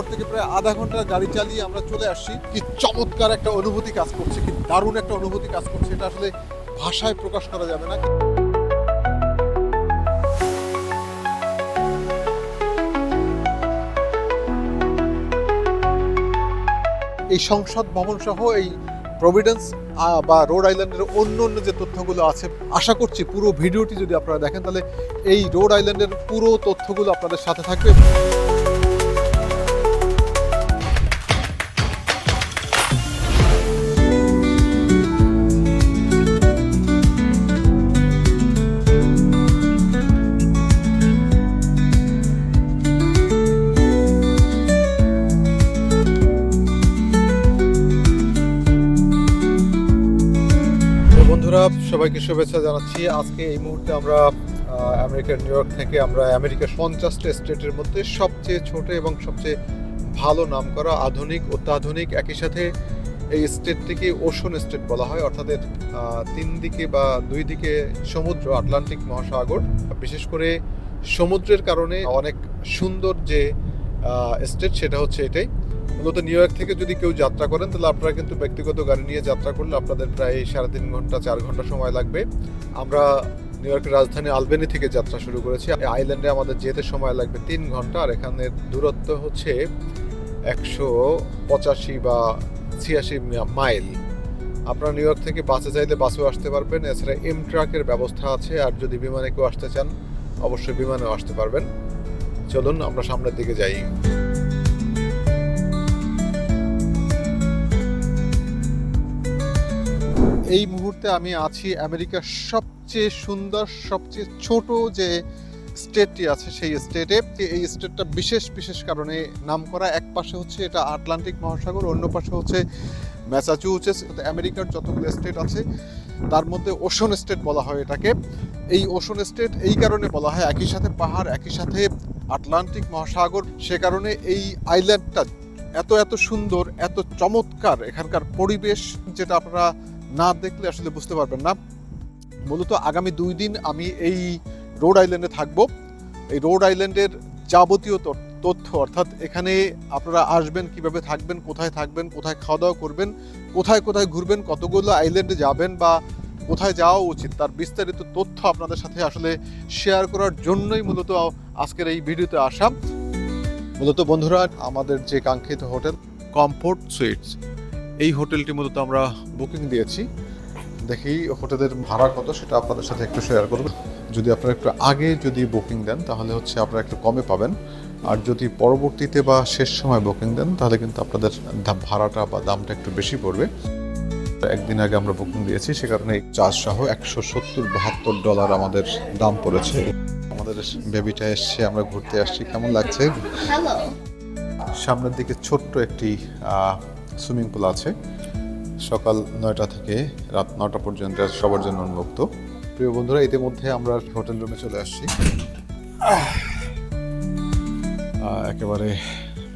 শহর থেকে প্রায় আধা ঘণ্টা গাড়ি চালিয়ে আমরা চলে আসছি। কি চমৎকার একটা অনুভূতি কাজ করছে, কি দারুণ একটা অনুভূতি কাজ করছে, এটা আসলে ভাষায় প্রকাশ করা যাবে না। এই সংসদ ভবন সহ এই প্রভিডেন্স বা রোড আইল্যান্ডের অন্য অন্য যে তথ্যগুলো আছে, আশা করছি পুরো ভিডিওটি যদি আপনারা দেখেন, তাহলে এই রোড আইল্যান্ডের পুরো তথ্যগুলো আপনাদের সাথে থাকবে। সবাইকে শুভেচ্ছা জানাচ্ছি। আজকে এই মুহূর্তে আমরা আমেরিকার নিউ ইয়র্ক থেকে আমরা আমেরিকার পঞ্চাশটা স্টেটের মধ্যে সবচেয়ে ছোট এবং সবচেয়ে ভালো নাম করা আধুনিক, অত্যাধুনিক একই সাথে এই স্টেটটিকে ওশন স্টেট বলা হয়, অর্থাৎ এর তিন দিকে বা দুই দিকে সমুদ্র, আটলান্টিক মহাসাগর। বিশেষ করে সমুদ্রের কারণে অনেক সুন্দর যে স্টেট সেটা হচ্ছে এটাই। মূলত নিউ ইয়র্ক থেকে যদি কেউ যাত্রা করেন, তাহলে আপনারা কিন্তু ব্যক্তিগত গাড়ি নিয়ে যাত্রা করলে আপনাদের প্রায় সাড়ে তিন ঘণ্টা, চার ঘণ্টা সময় লাগবে। আমরা নিউ ইয়র্কের রাজধানী আলবেনি থেকে যাত্রা শুরু করেছি। আইল্যান্ডে আমাদের যেতে সময় লাগবে তিন ঘণ্টা, আর এখানের দূরত্ব হচ্ছে একশো পঁচাশি বা ছিয়াশি মাইল। আপনারা নিউ ইয়র্ক থেকে বাসে চাইলে বাসেও আসতে পারবেন। এছাড়া এম ট্রাকের ব্যবস্থা আছে, আর যদি বিমানে কেউ আসতে চান, অবশ্যই বিমানেও আসতে পারবেন। চলুন, আমরা সামনের দিকে যাই। এই মুহূর্তে আমি আছি আমেরিকার সবচেয়ে সুন্দর, সবচেয়ে ছোট যে স্টেটটি আছে সেই স্টেটে। এই স্টেটটা বিশেষ বিশেষ কারণে নাম করা এক পাশে হচ্ছে এটা আটলান্টিক মহাসাগর, অন্য পাশে হচ্ছে ম্যাসাচুসেটস আমেরিকার যতগুলো স্টেট আছে, তার মধ্যে ওশন স্টেট বলা হয় এটাকে। এই ওশন স্টেট এই কারণে বলা হয়, একই সাথে পাহাড়, একই সাথে আটলান্টিক মহাসাগর, সে কারণে এই আইল্যান্ডটা এত এত সুন্দর, এত চমৎকার এখানকার পরিবেশ যেটা আপনারা না দেখলে আসলে বুঝতে পারবেন না। মূলত আগামী দুই দিন আমি এই রোড আইল্যান্ডে থাকব। এই রোড আইল্যান্ডের যাবতীয় তথ্য- অর্থাৎ এখানে আপনারা আসবেন, কীভাবে থাকবেন, কোথায় থাকবেন, কোথায় খাওয়া দাওয়া করবেন, কোথায় কোথায় ঘুরবেন, কতগুলো আইল্যান্ডে যাবেন বা কোথায় যাওয়া উচিত, তার বিস্তারিত তথ্য আপনাদের সাথে আসলে শেয়ার করার জন্যই মূলত আজকের এই ভিডিওতে আসা। মূলত বন্ধুরা, আমাদের যে কাঙ্ক্ষিত হোটেল কমফোর্ট সুইটস এই হোটেলটি মূলত আমরা বুকিং দিয়েছি। দেখি হোটেলের ভাড়া কত সেটা আপনাদের সাথে একটু শেয়ার করব। যদি আপনারা একটু আগে যদি বুকিং দেন তাহলে হচ্ছে আপনারা একটু কমে পাবেন। আর যদি পরবর্তীতে বা শেষ সময় বুকিং দেন তাহলে কিন্তু আপনাদের ভাড়াটা বা দামটা একটু বেশি পড়বে। একদিন আগে আমরা বুকিং দিয়েছি সে কারণে চার্জ সহ একশো সত্তর বাহাত্তর ডলার আমাদের দাম পড়েছে। আমাদের বেবিটা এসছে আমরা ঘুরতে আসছি। কেমন লাগছে? সামনের দিকে ছোট্ট একটি সুইমিং পুল আছে। সকাল নয়টা থেকে রাত নটা পর্যন্ত সবার জন্য উন্মুক্ত। প্রিয় বন্ধুরা, ইতিমধ্যে আমরা হোটেল রুমে চলে আসছি। একেবারে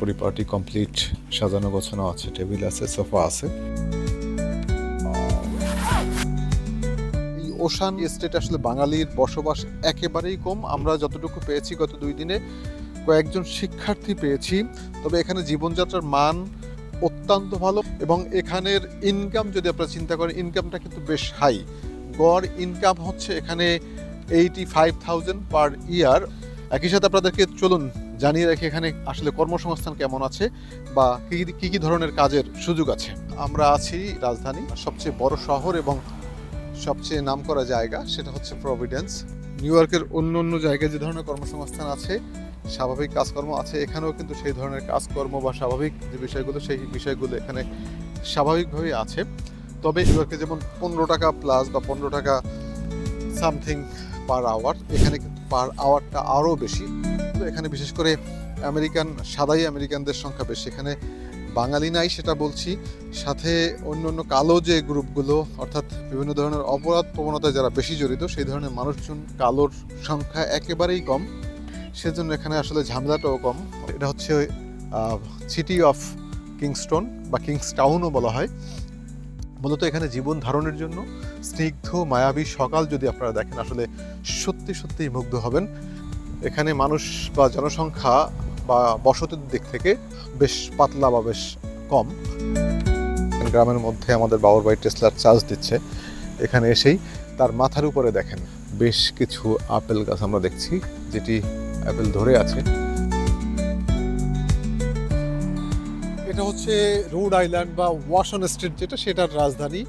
পরিপাটি, কমপ্লিট, সাজানো গোছানো আছে, টেবিল আছে, সোফা আছে। ওশান স্টেট আসলে বাঙালির বসবাস একেবারেই কম। আমরা যতটুকু পেয়েছি গত দুই দিনে, কয়েকজন শিক্ষার্থী পেয়েছি। তবে এখানে জীবনযাত্রার মান অত্যন্ত ভালো এবং এখানের ইনকাম যদি আপনারা চিন্তা করেন ইনকামটা কিন্তু বেশ হাই গড় ইনকাম হচ্ছে এখানে এইটি ফাইভ থাউজেন্ড পার ইয়ার একই সাথে আপনাদেরকে চলুন জানিয়ে রাখি এখানে আসলে কর্মসংস্থান কেমন আছে বা কী কী ধরনের কাজের সুযোগ আছে। আমরা আছি রাজধানী, সবচেয়ে বড় শহর এবং সবচেয়ে নামকরা জায়গা, সেটা হচ্ছে প্রভিডেন্স নিউ ইয়র্কের অন্য অন্য জায়গায় যে ধরনের কর্মসংস্থান আছে স্বাভাবিক কাজকর্ম আছে এখানেও কিন্তু সেই ধরনের কাজকর্ম বা স্বাভাবিক যে বিষয়গুলো, সেই বিষয়গুলো এখানে স্বাভাবিকভাবেই আছে। তবে ইয়র্কে যেমন পনেরো টাকা প্লাস বা পনেরো টাকা সামথিং পার আওয়ার এখানে পার আওয়ারটা আরও বেশি। তো এখানে বিশেষ করে আমেরিকান, সাদাই আমেরিকানদের সংখ্যা বেশি। এখানে বাঙালি নাই সেটা বলছি। সাথে অন্য অন্য কালো যে গ্রুপগুলো, অর্থাৎ বিভিন্ন ধরনের অপরাধ প্রবণতায় যারা বেশি জড়িত, সেই ধরনের মানুষজন কালোর সংখ্যা একেবারেই কম। সেজন্য এখানে আসলে ঝামেলাটাও কম। এটা হচ্ছে সিটি অফ কিংস্টন বা কিংস টাউনও বলা হয়। মূলত এখানে জীবন ধারণের জন্য স্নিগ্ধ, মায়াবী সকাল যদি আপনারা দেখেন, আসলে সত্যি সত্যিই মুগ্ধ হবেন। এখানে মানুষ বা জনসংখ্যা বা বসতির দিক থেকে বেশ পাতলা বা বেশ কম। গ্রামের মধ্যে আমাদের বাবুর ভাই টেসলার চার্জ দিচ্ছে। এখানে এসেই তার মাথার উপরে দেখেন, বেশ কিছু আপেল গাছ আমরা দেখছি, যেটি আপেল ধরে আছে। এটা হচ্ছে রোড আইল্যান্ড বা ওয়াশন স্ট্রিট, যেটা সেটার রাজধানী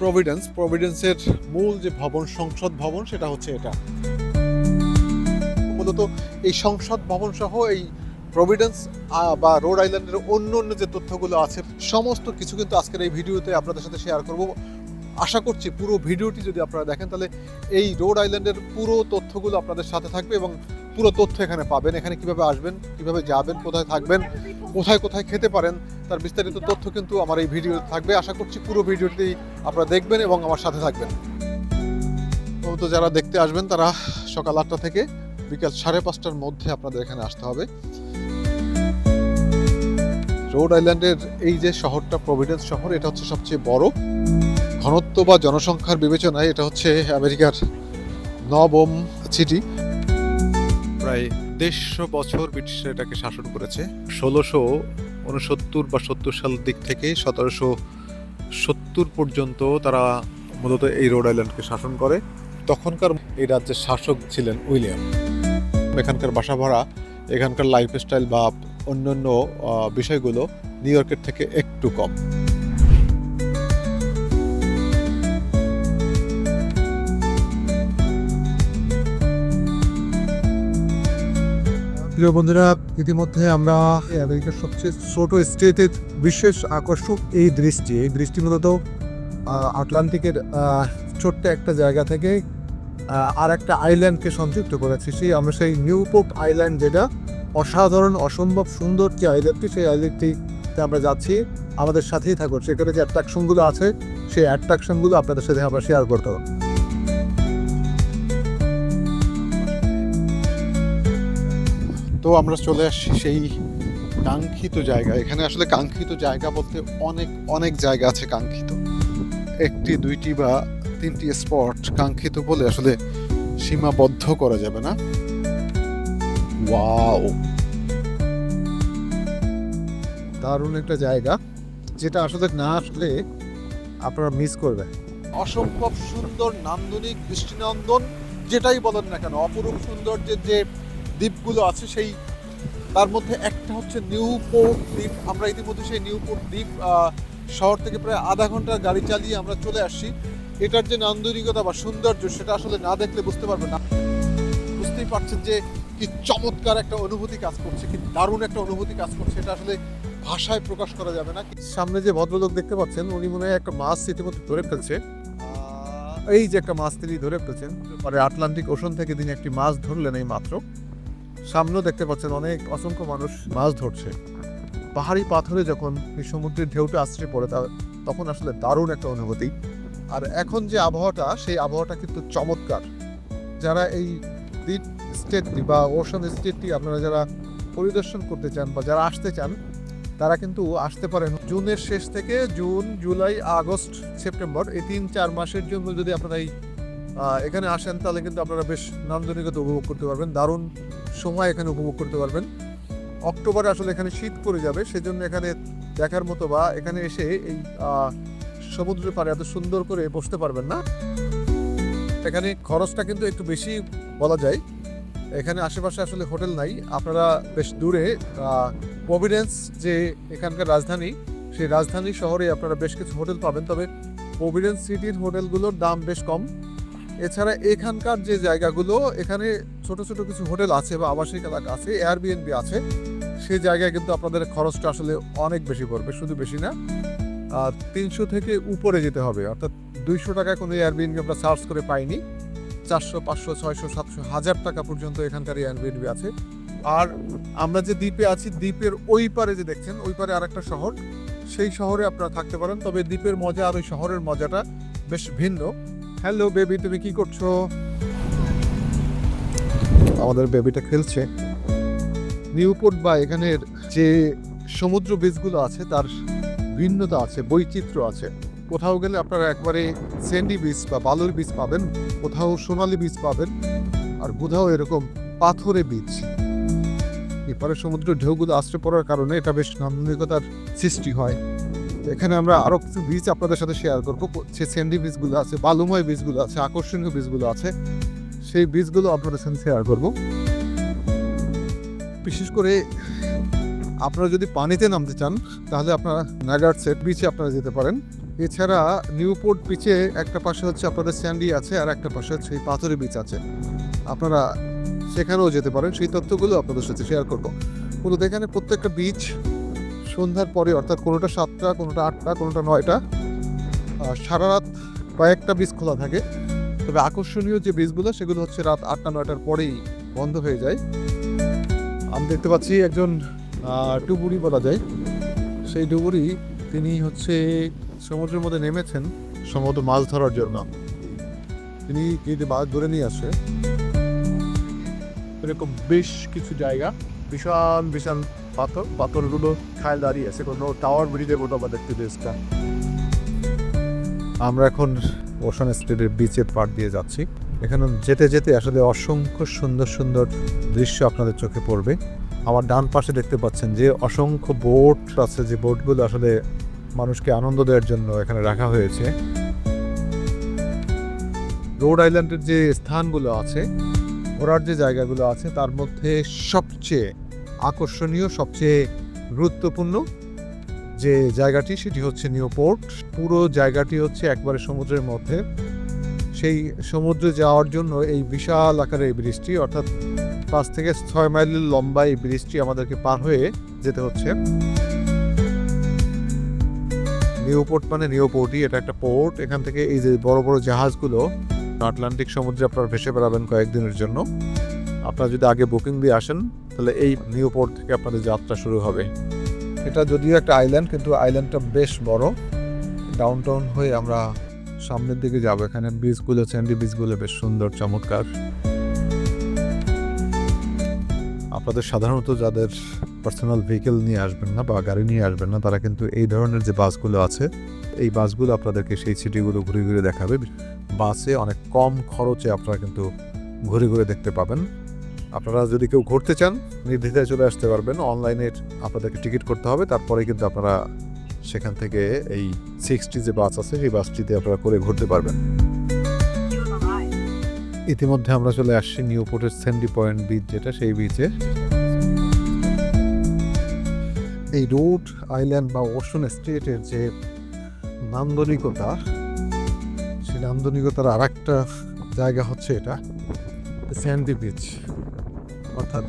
প্রভিডেন্স। প্রভিডেন্সের মূল যে ভবন, সংসদ ভবন, সেটা হচ্ছে এটা। মূলত এই সংসদ ভবন সহ এই প্রভিডেন্স বা রোড আইল্যান্ডের অন্য অন্য যে তথ্যগুলো আছে, সমস্ত কিছু কিন্তু আজকের এই ভিডিওতে আপনাদের সাথে শেয়ার করব। আশা করছি পুরো ভিডিওটি যদি আপনারা দেখেন, তাহলে এই রোড আইল্যান্ডের পুরো তথ্যগুলো আপনাদের সাথে থাকবে এবং পুরো তথ্য এখানে পাবেন। এখানে কীভাবে আসবেন, কীভাবে যাবেন, কোথায় থাকবেন, কোথায় কোথায় খেতে পারেন, তার বিস্তারিত তথ্য কিন্তু আমার এই ভিডিও থাকবে। আশা করছি পুরো ভিডিওটি আপনারা দেখবেন এবং আমার সাথে থাকবেন। তো যারা দেখতে আসবেন, তারা সকাল আটটা থেকে বিকাল সাড়ে পাঁচটার মধ্যে আপনাদের এখানে আসতে হবে। রোড আইল্যান্ডের এই যে শহরটা, প্রভিডেন্স শহর, এটা হচ্ছে সবচেয়ে বড়। ঘনত্ব বা জনসংখ্যার বিবেচনায় এটা হচ্ছে আমেরিকার নবম সিটি প্রায় দেড়শো বছর ব্রিটিশরা এটাকে শাসন করেছে। ষোলোশো উনসত্তর বা সত্তর সাল দিক থেকে সতেরোশো সত্তর পর্যন্ত তারা মূলত এই রোড আইল্যান্ডকে শাসন করে। তখনকার এই রাজ্যের শাসক ছিলেন উইলিয়াম। এখানকার বাসা ভাড়া, এখানকার লাইফস্টাইল বা অন্যান্য বিষয়গুলো নিউ ইয়র্কের থেকে একটু কম। প্রিয় বন্ধুরা, ইতিমধ্যে আমরা আমেরিকার সবচেয়ে ছোট স্টেটের বিশেষ আকর্ষক এই দৃষ্টি। এই দৃষ্টি মূলত আটলান্টিকের ছোট্ট একটা জায়গা থেকে আর একটা আইল্যান্ডকে সংযুক্ত করেছি। সেই, আমরা সেই নিউপোর্ট আইল্যান্ড যেটা অসাধারণ, অসম্ভব সুন্দর যে আইল্যান্ডটি, সেই আইল্যান্ডটিতে আমরা যাচ্ছি। আমাদের সাথেই থাকুন। সেখানে যে অ্যাট্রাকশনগুলো আছে, সেই অ্যাট্রাকশনগুলো আপনাদের সাথে আমরা শেয়ার করতে হবে তো আমরা চলে আসছি সেই কাঙ্ক্ষিত জায়গা। এখানে আসলে কাঙ্ক্ষিত জায়গা বলতে অনেক অনেক জায়গা আছে কাঙ্ক্ষিত। একটি দুইটি বা তিনটি স্পট কাঙ্ক্ষিত বলে আসলে সীমাবদ্ধ করা যাবে না। ওয়াও! দারুণ একটা জায়গা যেটা আসলে না আসলে আপনারা মিস করবেন। অসম্ভব সুন্দর নান্দনিক দৃষ্টিনন্দন যেটাই বলেন না কেন অপরূপ সৌন্দর্যের যে দ্বীপগুলো আছে সেই তার মধ্যে একটা হচ্ছে নিউপোর্ট দ্বীপ। আমরা ইতিমধ্যে সেই নিউপোর্ট দ্বীপ শহর থেকে প্রায় আধা ঘণ্টার গাড়ি চালিয়ে আমরা চলে আসছি। এটার যে নান্দনিকতা বা সৌন্দর্য সেটা আসলে না দেখলে বুঝতে পারবেন না। বুঝতেই পারছেন যে কি চমৎকার একটা অনুভূতি কাজ করছে কি দারুণ একটা অনুভূতি কাজ করছে এটা আসলে ভাষায় প্রকাশ করা যাবে না। সামনে যে ভদ্রলোক দেখতে পাচ্ছেন উনি মনে হয় একটা মাছ ইতিমধ্যে ধরে ফেলছে। এই যে একটা মাছ তিনি ধরে ফেলছেন পরে আটলান্টিক ওশন থেকে তিনি একটি মাছ ধরলেন এই মাত্র। সামনেও দেখতে পাচ্ছেন অনেক অসংখ্য মানুষ মাছ ধরছে। পাহাড়ি পাথরে যখন এই সমুদ্রের ঢেউটা আশ্রে পড়ে, তা তখন আসলে দারুণ একটা অনুভূতি। আর এখন যে আবহাওয়াটা, সেই আবহাওয়াটা কিন্তু চমৎকার। যারা এই দ্বীপ স্টেটটি বা ওশন স্টেটটি আপনারা যারা পরিদর্শন করতে চান বা যারা আসতে চান, তারা কিন্তু আসতে পারেন জুনের শেষ থেকে জুন, জুলাই, আগস্ট, সেপ্টেম্বর। এই তিন, চার মাসের জন্য যদি আপনারা এই এখানে আসেন তাহলে কিন্তু আপনারা বেশ নান্দনিকতা উপভোগ করতে পারবেন, দারুণ সময় এখানে উপভোগ করতে পারবেন। অক্টোবরে আসলে এখানে শীত পড়ে যাবে, সেজন্য এখানে দেখার মতো বা এখানে এসে এই সমুদ্রের পাড়ে এত সুন্দর করে বসতে পারবেন না। এখানে খরচটা কিন্তু একটু বেশি বলা যায়। এখানে আশেপাশে আসলে হোটেল নাই, আপনারা বেশ দূরে প্রভিডেন্স যে এখানকার রাজধানী, সেই রাজধানী শহরে আপনারা বেশ কিছু হোটেল পাবেন। তবে প্রভিডেন্স সিটির হোটেলগুলোর দাম বেশ কম। এছাড়া এখানকার যে জায়গাগুলো, এখানে ছোট ছোট কিছু হোটেল আছে বা আবাসিক এলাকা আছে এয়ারবিএনবি আছে সেই জায়গায় কিন্তু আপনাদের খরচটা আসলে অনেক বেশি পড়বে, শুধু বেশি না। আর তিনশো থেকে উপরে যেতে হবে, অর্থাৎ দুইশো টাকায় কোনো এয়ারবিএনবি আমরা সার্চ করে পাইনি। চারশো, পাঁচশো, ছয়শো, সাতশো, হাজার টাকা পর্যন্ত এখানকার এয়ারবিএনবি আছে। আর আমরা যে দ্বীপে আছি, দ্বীপের ওই পারে যে দেখছেন, ওই পারে আরেকটা শহর। সেই শহরে আপনারা থাকতে পারেন, তবে দ্বীপের মজা আর ওই শহরের মজাটা বেশ ভিন্ন। হ্যালো বেবি তুমি কি করছ? আমাদের বেবিটা খেলছে। নিউপোর্ট বা এখানের যে সমুদ্র বীজগুলো আছে তার ভিন্নতা আছে বৈচিত্র্য আছে। কোথাও গেলে আপনারা একবারে স্যান্ডি বীজ বা বালুর বীজ পাবেন কোথাও সোনালি বীজ পাবেন আর কোথাও এরকম পাথরে বীজ। এপারে সমুদ্রের ঢেউগুলো আশ্রে পড়ার কারণে এটা বেশ নান্দনিকতার সৃষ্টি হয়। এখানে আমরা আরও কিছু বীজ আপনাদের সাথে শেয়ার করব। সে স্যান্ডি বীজগুলো আছে, বালুময় বীজগুলো আছে, আকর্ষণীয় বীজগুলো আছে, সেই বীজগুলো আপনাদের সাথে শেয়ার করব। বিশেষ করে আপনারা যদি পানিতে নামতে চান, তাহলে আপনারা নাগার সেট বিচে আপনারা যেতে পারেন। এছাড়া নিউপোর্ট বিচে একটা পাশে হচ্ছে আপনাদের স্যান্ডি আছে, আর একটা পাশে হচ্ছে এই পাথরের বিচ আছে। আপনারা সেখানেও যেতে পারেন, সেই তথ্যগুলো আপনাদের সাথে শেয়ার করব। মূলত এখানে প্রত্যেকটা বিচ সন্ধ্যার পরে, অর্থাৎ কোনোটা সাতটা, কোনোটা আটটা, কোনোটা নয়টা সারা রাত কয়েকটা বীজ খোলা থাকে। তবে আকর্ষণীয় যে বীজগুলো সেগুলো হচ্ছে রাত আটটা, নয়টার পরেই বন্ধ হয়ে যায়। আমি দেখতে পাচ্ছি একজন ডুবুরি বলা যায়। সেই ডুবুরি তিনি হচ্ছে সমুদ্রের মধ্যে নেমেছেন সম্ভবত মাছ ধরার জন্য। তিনি যে মাছ ধরে নিয়ে আসে, এরকম বেশ কিছু জায়গা। বিশাল বিশাল পাথর। পাথরগুলো খায় দাঁড়িয়ে আছে। কোনো টাওয়ার ব্রিজের মতো আমরা দেখতে পেয়েছিলাম আমরা এখন ওশান স্ট্রিটের বিচের পাড় দিয়ে যাচ্ছি। এখানে যেতে যেতে আসলে অসংখ্য সুন্দর সুন্দর দৃশ্য আপনাদের চোখে পড়বে। আমার ডান পাশে দেখতে পাচ্ছেন যে অসংখ্য বোট আছে। যে বোটগুলো আসলে মানুষকে আনন্দ দেওয়ার জন্য এখানে রাখা হয়েছে। রোড আইল্যান্ডের যে স্থানগুলো আছে ঘোরার যে জায়গাগুলো আছে, তার মধ্যে সবচেয়ে আকর্ষণীয়, সবচেয়ে গুরুত্বপূর্ণ যে জায়গাটি, সেটি হচ্ছে নিউপোর্ট পুরো জায়গাটি হচ্ছে একবারে সমুদ্রের মধ্যে। সেই সমুদ্রে যাওয়ার জন্য এই বিশাল আকারের ব্রিজটি, অর্থাৎ পাঁচ থেকে ছয় মাইলের লম্বা এই ব্রিজটি আমাদেরকে পার হয়ে যেতে হচ্ছে। নিউপোর্ট মানে নিউপোর্টই এটা একটা পোর্ট। এখান থেকে এই যে বড় বড় জাহাজগুলো আটলান্টিক সমুদ্রে আপনারা ভেসে বেড়াবেন কয়েকদিনের জন্য। আপনারা যদি আগে বুকিং দিয়ে আসেন, তাহলে এই নিউ পোর্ট থেকে আপনাদের যাত্রা শুরু হবে। এটা যদিও একটা আইল্যান্ড, কিন্তু আইল্যান্ডটা বেশ বড়। ডাউন টাউন হয়ে আমরা সামনের দিকে যাব। এখানে বীজগুলো স্যান্ডি বীজগুলো বেশ সুন্দর, চমৎকার। আপনাদের সাধারণত যাদের পার্সোনাল ভেহিকেল নিয়ে আসবেন না বা গাড়ি নিয়ে আসবেন না, তারা কিন্তু এই ধরনের যে বাসগুলো আছে, এই বাসগুলো আপনাদেরকে সেই সিটিগুলো ঘুরে ঘুরে দেখাবে। বাসে অনেক কম খরচে আপনারা কিন্তু ঘুরে ঘুরে দেখতে পাবেন। আপনারা যদি কেউ ঘুরতে চান, নির্দ্বিধায় চলে আসতে পারবেন। অনলাইনে আপনাদেরকে টিকিট করতে হবে, তারপরে কিন্তু আপনারা সেখান থেকে এই সিক্সটি যে বাস আছে, সেই বাসটিতে আপনারা করে ঘুরতে পারবেন। ইতিমধ্যে আমরা চলে আসছি নিউ নিউপোর্টের স্যান্ডি পয়েন্ট বিচ, যেটা সেই বিচে। এই রোড আইল্যান্ড বা ওশন স্টেটের যে নান্দনিকতা, সেই নান্দনিকতার আর একটা জায়গা হচ্ছে এটা, স্যান্ডি বিচ। অর্থাৎ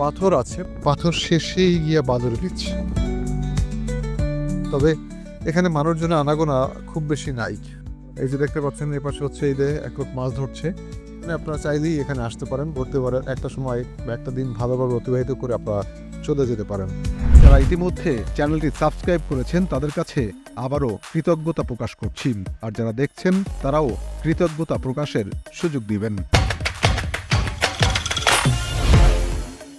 পাথর আছে, পাথর শেষেই গিয়া বালুর বিচ। তবে এখানে মানুষজনের আনাগোনা খুব বেশি নাই। এই যে দেখতে পাচ্ছেন, এই পাশে হচ্ছে এই যে এক মাছ ধরছে। আপনারা চাইলেই এখানে আসতে পারেন, ঘুরতে পারেন। একটা সময় বা একটা দিন ভালোভাবে অতিবাহিত করে আপনারা চলে যেতে পারেন। যারা ইতিমধ্যে চ্যানেলটি সাবস্ক্রাইব করেছেন, তাদের কাছে আবারও কৃতজ্ঞতা প্রকাশ করছি। আর যারা দেখছেন, তারাও কৃতজ্ঞতা প্রকাশের সুযোগ দিবেন।